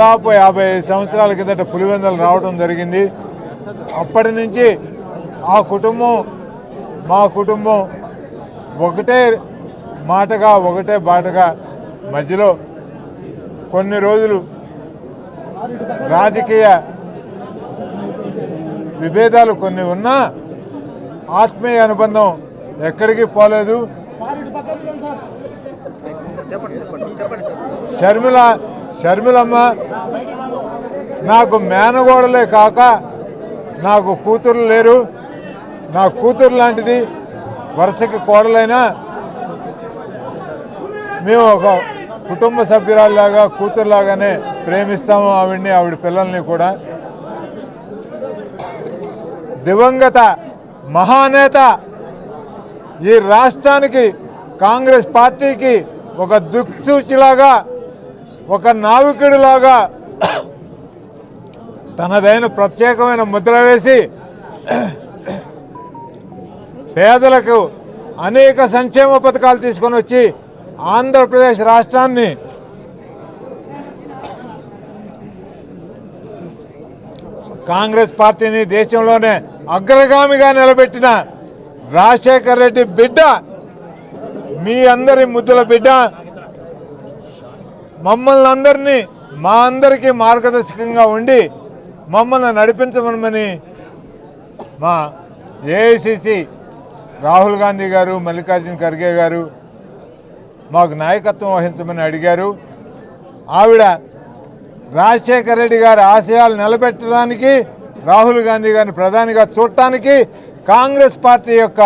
దాదాపు యాభై ఐదు సంవత్సరాల కిందట పులివెందలు రావడం జరిగింది. అప్పటి నుంచి ఆ కుటుంబం మా కుటుంబం ఒకటే మాటగా ఒకటే బాటగా మధ్యలో కొన్ని రోజులు రాజకీయ విభేదాలు కొన్ని ఉన్నా ఆత్మీయ అనుబంధం ఎక్కడికి పోలేదు. షర్మిల షర్మిలమ్మ నాకు మేనగోడలే కాక నాకు కూతురు లేరు. నా కూతురు లాంటిది వరుసకి కోడలైనా మేము ఒక కుటుంబ సభ్యురాల్లాగా కూతురులాగానే ప్రేమిస్తాము ఆవిడ్ని ఆవిడ పిల్లల్ని కూడా. దివంగత మహానేత ఈ రాష్ట్రానికి కాంగ్రెస్ పార్టీకి ఒక దిక్సూచిలాగా ఒక నావికుడిలాగా తనదైన ప్రత్యేకమైన ముద్ర వేసి పేదలకు అనేక సంక్షేమ పథకాలు తీసుకొని వచ్చి ఆంధ్రప్రదేశ్ రాష్ట్రాన్ని కాంగ్రెస్ పార్టీని దేశంలోనే అగ్రగామిగా నిలబెట్టిన రాజశేఖర్ రెడ్డి బిడ్డ మీ అందరి ముద్దుల బిడ్డ మమ్మల్ని అందరినీ మా అందరికీ మార్గదర్శకంగా ఉండి మమ్మల్ని నడిపించమని మా ఏఐసిసి రాహుల్ గాంధీ గారు మల్లికార్జున ఖర్గే గారు మాకు నాయకత్వం వహించమని అడిగారు. ఆవిడ రాజశేఖర రెడ్డి గారి ఆశయాలు నిలబెట్టడానికి రాహుల్ గాంధీ గారిని ప్రధానిగా చూడటానికి కాంగ్రెస్ పార్టీ యొక్క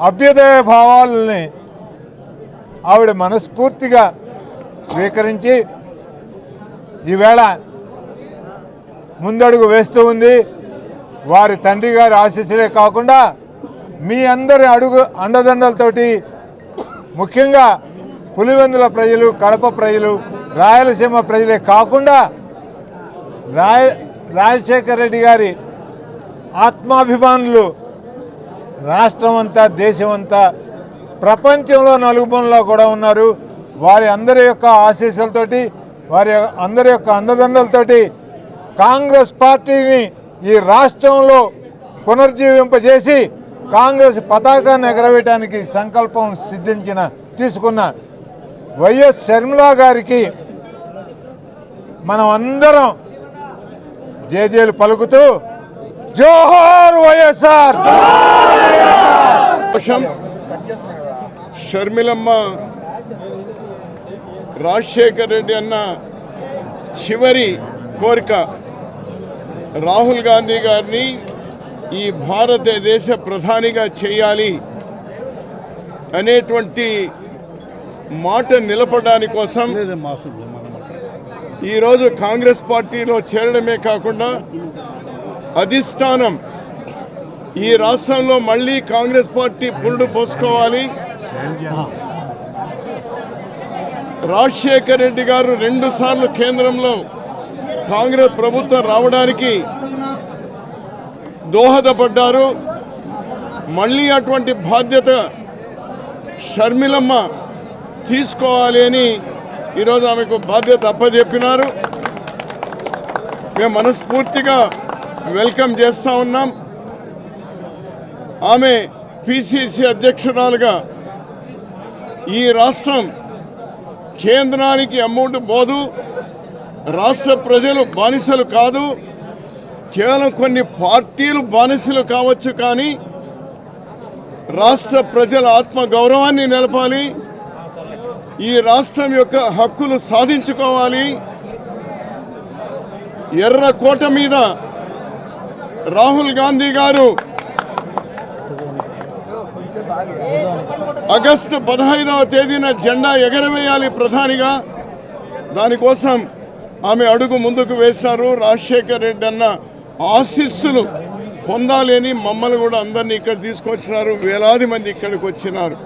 అభ్యుదయ భావాలని ఆవిడ మనస్ఫూర్తిగా స్వీకరించి ఈవేళ ముందడుగు వేస్తూ ఉంది. వారి తండ్రి గారి ఆశీస్సులే కాకుండా మీ అందరి అడుగు అండదండలతోటి ముఖ్యంగా పులివెందుల ప్రజలు కడప ప్రజలు రాయలసీమ ప్రజలే కాకుండా రాయ రాజశేఖర రెడ్డి గారి ఆత్మాభిమానులు రాష్ట్రం అంతా దేశం అంతా ప్రపంచంలో నలుగుబొనలో కూడా ఉన్నారు. వారి అందరి యొక్క ఆశీస్సులతోటి వారి అందరి యొక్క అండదండలతోటి కాంగ్రెస్ పార్టీని ఈ రాష్ట్రంలో పునర్జీవింపజేసి కాంగ్రెస్ పతాకాన్ని ఎగరవేయడానికి సంకల్పం సిద్ధించిన తీసుకున్న వైఎస్ షర్మిలా గారికి మనం అందరం జేజేలు పలుకుతూ జోహార్ వైఎస్ఆర్! షర్మిలమ్మ రాజశేఖర్ రెడ్డి అన్న చివరి కోరిక. రాహుల్ గాంధీ గారిని ఈ భారతదేశ ప్రధానిగా చేయాలి అనేటువంటి మాట నిలపడానికి కోసం ఈరోజు కాంగ్రెస్ పార్టీలో చేరడమే కాకుండా అధిష్టానం ఈ రాష్ట్రంలో మళ్ళీ కాంగ్రెస్ పార్టీ పురుడు పోసుకోవాలి. రాజశేఖర్ రెడ్డి గారు రెండు సార్లు కేంద్రంలో కాంగ్రెస్ ప్రభుత్వం రావడానికి దోహదపడ్డారు. మళ్ళీ అటువంటి బాధ్యత షర్మిలమ్మ తీసుకోవాలి అని ఈరోజు ఆమెకు బాధ్యత అప్పచెప్పినారు మేము మనస్ఫూర్తిగా వెల్కమ్ చేస్తూ ఉన్నాం. ఆమె పిసిసి అధ్యక్షురాలుగా ఈ రాష్ట్రం కేంద్రానికి అమౌంట్ పోదు. రాష్ట్ర ప్రజలు బానిసలు కాదు. కేవలం కొన్ని పార్టీలు బానిసలు కావచ్చు కానీ రాష్ట్ర ప్రజల ఆత్మ గౌరవాన్ని నిలపాలి. ఈ రాష్ట్రం యొక్క హక్కులు సాధించుకోవాలి. ఎర్ర కోట మీద రాహుల్ గాంధీ గారు ఆగస్టు పదహైదవ తేదీన జెండా ఎగరవేయాలి ప్రధానిగా. దానికోసం ఆమె అడుగు ముందుకు వేశారు రాజశేఖర్ రెడ్డి అన్న ఆశీస్సులు పొందాలని మమ్మల్ని కూడా అందరినీ ఇక్కడ తీసుకొచ్చినారు. వేలాది మంది ఇక్కడికి వచ్చినారు.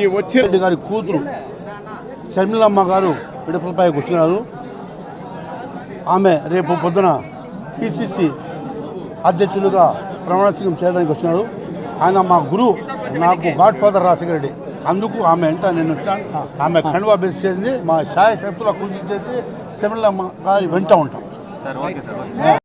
ఈ వచ్చే రెడ్డి గారి కూతురు షర్మిలమ్మ గారు పిడపలపైకి వచ్చినారు. ఆమె రేపు పొద్దున పిసిసి అధ్యక్షులుగా ప్రమాణ స్వీకారం చేయడానికి వచ్చినాడు ఆయన మా గురువు నాకు గాడ్ ఫాదర్ రాజశేఖర రెడ్డి అందుకు ఆమె వెంట నేను వచ్చిన ఆమె కండువా బేస్ చేసింది మా శాయ శక్తుల కృషి చేసి గారి వెంట ఉంటాం.